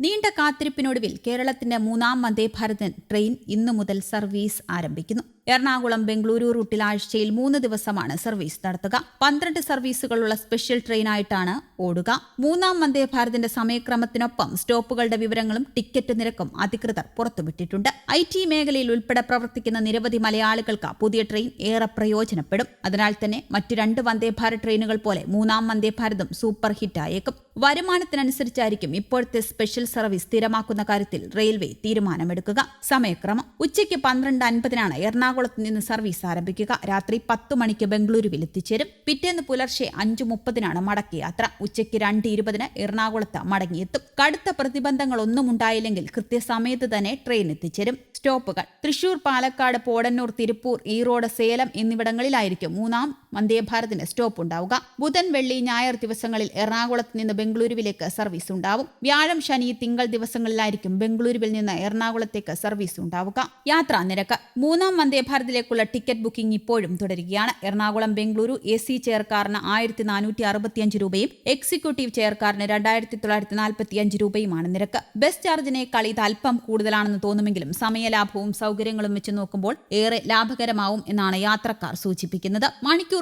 നീണ്ട കാത്തിരിപ്പിനൊടുവിൽ കേരളത്തിന്റെ മൂന്നാം വന്ദേ ഭാരതൻ ട്രെയിൻ ഇന്നു മുതൽ സർവീസ് ആരംഭിക്കുന്നു. എറണാകുളം ബംഗളൂരു റൂട്ടിൽ ആഴ്ചയിൽ മൂന്ന് ദിവസമാണ് സർവീസ് നടത്തുക. പന്ത്രണ്ട് സർവീസുകളുള്ള സ്പെഷ്യൽ ട്രെയിനായിട്ടാണ് ഓടുക. മൂന്നാം വന്ദേ ഭാരതിന്റെ സമയക്രമത്തിനൊപ്പം സ്റ്റോപ്പുകളുടെ വിവരങ്ങളും ടിക്കറ്റ് നിരക്കും അധികൃതർ പുറത്തുവിട്ടിട്ടുണ്ട്. ഐ ടി മേഖലയിൽ ഉൾപ്പെടെ പ്രവർത്തിക്കുന്ന നിരവധി മലയാളികൾക്ക് പുതിയ ട്രെയിൻ ഏറെ പ്രയോജനപ്പെടും. അതിനാൽ തന്നെ മറ്റു രണ്ട് വന്ദേ ഭാരത് ട്രെയിനുകൾ പോലെ മൂന്നാം വന്ദേ ഭാരതും സൂപ്പർ ഹിറ്റായേക്കും. വരുമാനത്തിനനുസരിച്ചായിരിക്കും ഇപ്പോഴത്തെ സ്പെഷ്യൽ സർവീസ് സ്ഥിരമാക്കുന്ന കാര്യത്തിൽ റെയിൽവേ തീരുമാനമെടുക്കുക. സമയക്രമം. ഉച്ചയ്ക്ക് പന്ത്രണ്ട് അൻപതിനാണ് എറണാകുളത്ത് നിന്ന് സർവീസ് ആരംഭിക്കുക. രാത്രി പത്ത് മണിക്ക് ബംഗളൂരുവിൽ എത്തിച്ചേരും പിറ്റേന്ന് പുലർച്ചെ അഞ്ചു മുപ്പതിനാണ് മടക്കി യാത്ര ഉച്ചയ്ക്ക് രണ്ട് ഇരുപതിന് എറണാകുളത്ത് മടങ്ങിയെത്തും. കടുത്ത പ്രതിബന്ധങ്ങളൊന്നും ഉണ്ടായില്ലെങ്കിൽ കൃത്യസമയത്ത് തന്നെ ട്രെയിൻ എത്തിച്ചേരും സ്റ്റോപ്പുകൾ. തൃശൂർ പാലക്കാട് പോടന്നൂർ തിരുപ്പൂർ ഈറോഡ് സേലം എന്നിവിടങ്ങളിലായിരിക്കും മൂന്നാം വന്ദേഭാരതിന് സ്റ്റോപ്പ് ഉണ്ടാവുക ബുധൻ വെള്ളി ഞായർ ദിവസങ്ങളിൽ എറണാകുളത്ത് നിന്ന് ബംഗളൂരുവിലേക്ക് സർവീസ് ഉണ്ടാവും. വ്യാഴം ശനി തിങ്കൾ ദിവസങ്ങളിലായിരിക്കും ബംഗളൂരുവിൽ നിന്ന് എറണാകുളത്തേക്ക് സർവീസ് ഉണ്ടാവുക. യാത്രാ നിരക്ക്. മൂന്നാം വന്ദേഭാരതിലേക്കുള്ള ടിക്കറ്റ് ബുക്കിംഗ് ഇപ്പോഴും തുടരുകയാണ്. എറണാകുളം ബംഗളൂരു എ സി ചെയർക്കാരന് ആയിരത്തി നാനൂറ്റി അറുപത്തിയഞ്ച് രൂപയും എക്സിക്യൂട്ടീവ് ചെയർക്കാരന് രണ്ടായിരത്തി തൊള്ളായിരത്തി നാൽപ്പത്തിയഞ്ച് രൂപയുമാണ് നിരക്ക്. ബസ് ചാർജിനേക്കാൾ ഇത് അല്പം കൂടുതലാണെന്ന് തോന്നുമെങ്കിലും സമയലാഭവും സൗകര്യങ്ങളും വെച്ച് നോക്കുമ്പോൾ ഏറെ ലാഭകരമാവും എന്നാണ് യാത്രക്കാർ സൂചിപ്പിക്കുന്നത്.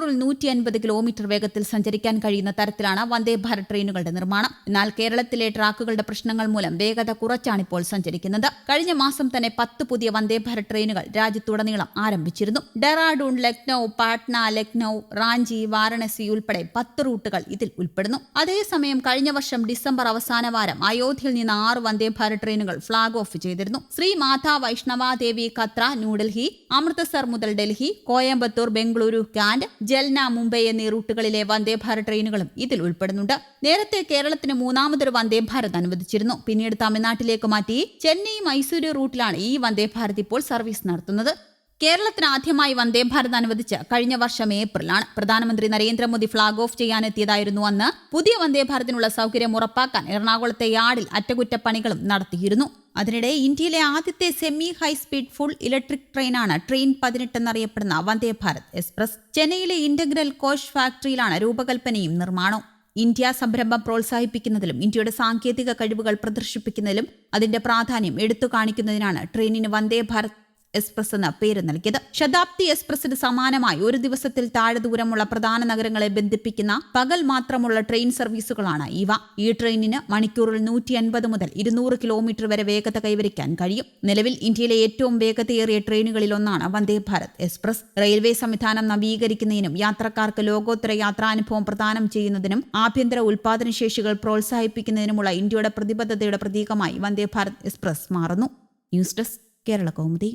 മണിക്കൂറിൽ നൂറ്റി അൻപത് കിലോമീറ്റർ വേഗത്തിൽ സഞ്ചരിക്കാൻ കഴിയുന്ന തരത്തിലാണ് വന്ദേ ഭാരത് ട്രെയിനുകളുടെ നിർമ്മാണം. എന്നാൽ കേരളത്തിലെ ട്രാക്കുകളുടെ പ്രശ്നങ്ങൾ മൂലം വേഗത കുറച്ചാണിപ്പോൾ സഞ്ചരിക്കുന്നത്. കഴിഞ്ഞ മാസം തന്നെ പത്ത് പുതിയ വന്ദേ ഭാരത് ട്രെയിനുകൾ രാജ്യത്തുടനീളം ആരംഭിച്ചിരുന്നു. ഡെറാഡൂൺ ലക്നൌ പാട്ന ലക്നൌ റാഞ്ചി വാരണസി ഉൾപ്പെടെ പത്ത് റൂട്ടുകൾ ഇതിൽ ഉൾപ്പെടുന്നു. അതേസമയം കഴിഞ്ഞ വർഷം ഡിസംബർ അവസാന വാരം അയോധ്യയിൽ നിന്ന് ആറ് വന്ദേ ഭാരത് ട്രെയിനുകൾ ഫ്ളാഗ് ഓഫ് ചെയ്തിരുന്നു. ശ്രീ മാതാ വൈഷ്ണവ ദേവി കത്ര ന്യൂഡൽഹി അമൃത്സർ മുതൽ ഡൽഹി കോയമ്പത്തൂർ ബംഗളൂരു കാൻഡ് ജൽന മുംബൈ എന്നീ റൂട്ടുകളിലെ വന്ദേ ഭാരത് ട്രെയിനുകളും ഇതിൽ ഉൾപ്പെടുന്നുണ്ട്. നേരത്തെ കേരളത്തിന് മൂന്നാമതൊരു വന്ദേ ഭാരത് അനുവദിച്ചിരുന്നു. പിന്നീട് തമിഴ്നാട്ടിലേക്ക് മാറ്റി ചെന്നൈ മൈസൂരു റൂട്ടിലാണ് ഈ വന്ദേ ഭാരത് ഇപ്പോൾ സർവീസ് നടത്തുന്നത്. കേരളത്തിന് ആദ്യമായി വന്ദേ ഭാരത് അനുവദിച്ച് കഴിഞ്ഞ വർഷം ഏപ്രിലാണ്. പ്രധാനമന്ത്രി നരേന്ദ്രമോദി ഫ്ളാഗ് ഓഫ് ചെയ്യാനെത്തിയതായിരുന്നു അന്ന്. പുതിയ വന്ദേ ഭാരതിനുള്ള സൗകര്യം ഉറപ്പാക്കാൻ എറണാകുളത്തെ യാർഡിൽ അറ്റകുറ്റപ്പണികളും നടത്തിയിരുന്നു. അതിനിടെ ഇന്ത്യയിലെ ആദ്യത്തെ semi high speed full electric ട്രെയിനാണ് ട്രെയിൻ പതിനെട്ട് എന്നറിയപ്പെടുന്ന വന്ദേ ഭാരത് എക്സ്പ്രസ്. ചെന്നൈയിലെ ഇന്റഗ്രൽ കോച്ച് ഫാക്ടറിയിലാണ് രൂപകൽപ്പനയും നിർമ്മാണവും. ഇന്ത്യ സംരംഭം പ്രോത്സാഹിപ്പിക്കുന്നതിലും ഇന്ത്യയുടെ സാങ്കേതിക കഴിവുകൾ പ്രദർശിപ്പിക്കുന്നതിലും അതിന്റെ പ്രാധാന്യം എടുത്തു കാണിക്കുന്നതിനാണ് ട്രെയിനിന് വന്ദേ ഭാരത് എക്സ്പ്രസ് എന്ന പേര് നൽകിയത്. ശതാബ്ദി എക്സ്പ്രസിന് സമാനമായി ഒരു ദിവസത്തിൽ താഴെ ദൂരമുള്ള പ്രധാന നഗരങ്ങളെ ബന്ധിപ്പിക്കുന്ന പകൽ മാത്രമുള്ള ട്രെയിൻ സർവീസുകളാണ് ഇവ. ഈ ട്രെയിനിന് മണിക്കൂറിൽ നൂറ്റി അൻപത് മുതൽ ഇരുന്നൂറ് കിലോമീറ്റർ വരെ വേഗത കൈവരിക്കാൻ കഴിയും. നിലവിൽ ഇന്ത്യയിലെ ഏറ്റവും വേഗതയേറിയ ട്രെയിനുകളിൽ ഒന്നാണ് വന്ദേ ഭാരത് എക്സ്പ്രസ്. റെയിൽവേ സംവിധാനം നവീകരിക്കുന്നതിനും യാത്രക്കാർക്ക് ലോകോത്തര യാത്രാനുഭവം പ്രദാനം ചെയ്യുന്നതിനും ആഭ്യന്തര ഉൽപാദനശേഷികൾ പ്രോത്സാഹിപ്പിക്കുന്നതിനുമുള്ള ഇന്ത്യയുടെ പ്രതിബദ്ധതയുടെ പ്രതീകമായി വന്ദേ ഭാരത് എക്സ്പ്രസ് മാറുന്നു. News desk Kerala Kaumudi.